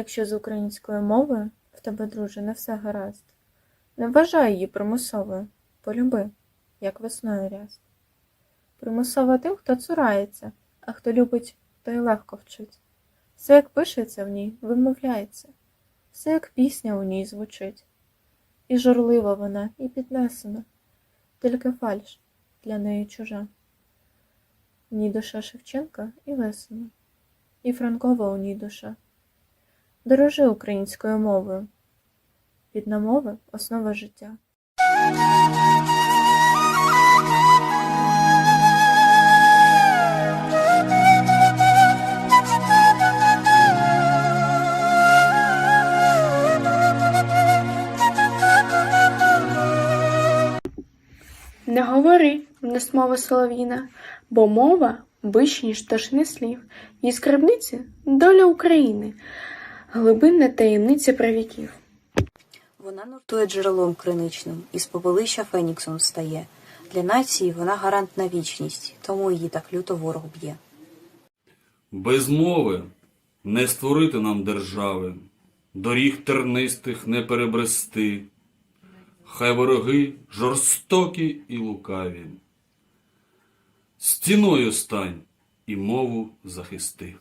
Якщо з українською мовою в тебе, друже, не все гаразд, не вважай її примусовою, полюби, як весною ряст. Примусова тим, хто цурається, а хто любить, той легко вчить. Все, як пишеться в ній, вимовляється, все, як пісня у ній звучить. І журлива вона, і піднесена, тільки фальш для неї чужа. В ній душа Шевченка і Лесина, і Франкова у ній душа. Дорожи українською мовою. Рідна мова – основа життя. Не говори, в нас мова солов'їна, бо мова вищ, ніж тошни слів, її скарбниці доля України, глибинна таємниця правіків. Вона нуртує джерелом криничним, і з попелища феніксом стає. Для нації вона гарант на вічність, тому її так люто ворог б'є. Без мови не створити нам держави, доріг тернистих не перебрести. Хай вороги жорстокі і лукаві. Стіною стань і мову захисти.